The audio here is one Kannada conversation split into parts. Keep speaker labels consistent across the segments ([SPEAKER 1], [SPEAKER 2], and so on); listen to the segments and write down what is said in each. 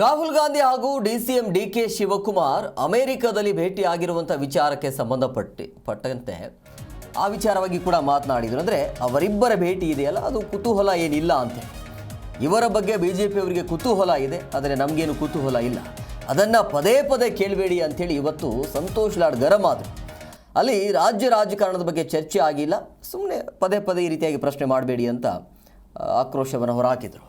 [SPEAKER 1] ರಾಹುಲ್ ಗಾಂಧಿ ಹಾಗೂ ಡಿಸಿಎಂ ಡಿ ಕೆ ಶಿವಕುಮಾರ್ ಅಮೆರಿಕದಲ್ಲಿ ಭೇಟಿಯಾಗಿರುವಂಥ ವಿಚಾರಕ್ಕೆ ಸಂಬಂಧಪಟ್ಟಿ ಪಟ್ಟಂತೆ. ಆ ವಿಚಾರವಾಗಿ ಕೂಡ ಮಾತನಾಡಿದರು. ಅಂದರೆ ಅವರಿಬ್ಬರ ಭೇಟಿ ಇದೆಯಲ್ಲ, ಅದು ಕುತೂಹಲ ಏನಿಲ್ಲ ಅಂತ. ಇವರ ಬಗ್ಗೆ ಬಿ ಜೆ ಪಿಯವರಿಗೆ ಕುತೂಹಲ ಇದೆ, ಆದರೆ ನಮಗೇನು ಕುತೂಹಲ ಇಲ್ಲ. ಅದನ್ನು ಪದೇ ಪದೇ ಕೇಳಬೇಡಿ ಅಂಥೇಳಿ ಇವತ್ತು ಸಂತೋಷ್ ಲಾಡ್ ಗರಂ ಆದರು. ಅಲ್ಲಿ ರಾಜ್ಯ ರಾಜಕಾರಣದ ಬಗ್ಗೆ ಚರ್ಚೆ ಆಗಿಲ್ಲ ಸುಮ್ಮನೆ ಪದೇ ಪದೇ ಈ ರೀತಿಯಾಗಿ ಪ್ರಶ್ನೆ ಮಾಡಬೇಡಿ ಅಂತ ಆಕ್ರೋಶವನ್ನು ಹೊರಹಾಕಿದರು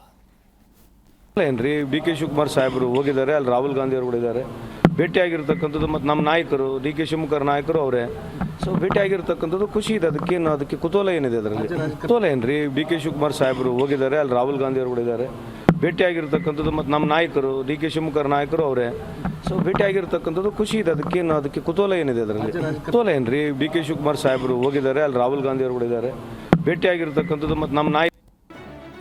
[SPEAKER 2] ಏನ್ರಿ? ಡಿ ಕೆ ಶಿವಕುಮಾರ್ ಸಾಹೇಬರು ಹೋಗಿದ್ದಾರೆ, ಅಲ್ಲಿ ರಾಹುಲ್ ಗಾಂಧಿ ಅವರು ಇದ್ದಾರೆ. ಭೇಟಿಯಾಗಿರ್ತಕ್ಕಂಥದ್ದು ಮತ್ತು ನಮ್ಮ ನಾಯಕರು ಡಿ ಕೆ ಶಿವಕುಮಾರ್ ನಾಯಕರು ಅವರೇ. ಸೊ ಭೇಟಿಯಾಗಿರ್ತಕ್ಕಂಥದ್ದು ಖುಷಿ ಇದೆ. ಅದಕ್ಕೇನು ಅದಕ್ಕೆ ಕುತೂಹಲ ಏನಿದೆ ಅದರಲ್ಲಿ? ಕುತೂಹಲ ಏನ್ರಿ? ಡಿ ಕೆ ಶಿವಕುಮಾರ್ ಸಾಹೇಬರು ಹೋಗಿದ್ದಾರೆ, ಅಲ್ಲಿ ರಾಹುಲ್ ಗಾಂಧಿ ಅವರು ಇದ್ದಾರೆ. ಭೇಟಿಯಾಗಿರ್ತಕ್ಕಂಥದ್ದು ಮತ್ತು ನಮ್ಮ ನಾಯಕರು ಡಿ ಕೆ ಶಿವಕುಮಾರ್ ನಾಯಕರು ಅವರೇ. ಸೊ ಭೇಟಿಯಾಗಿರ್ತಕ್ಕಂಥದ್ದು ಖುಷಿ ಇದೆ. ಅದಕ್ಕೇನು ಅದಕ್ಕೆ ಕುತೂಹಲ ಏನಿದೆ ಅದರಲ್ಲಿ? ಕುತೂಹಲ ಏನ್ರಿ? ಡಿ ಕೆ ಶಿವಕುಮಾರ್ ಸಾಹೇಬರು ಹೋಗಿದ್ದಾರೆ, ಅಲ್ಲಿ ರಾಹುಲ್ ಗಾಂಧಿ ಅವರು ಇದ್ದಾರೆ. ಭೇಟಿಯಾಗಿರ್ತಕ್ಕಂಥದ್ದು ಮತ್ತು ನಮ್ಮ ನಾಯಕ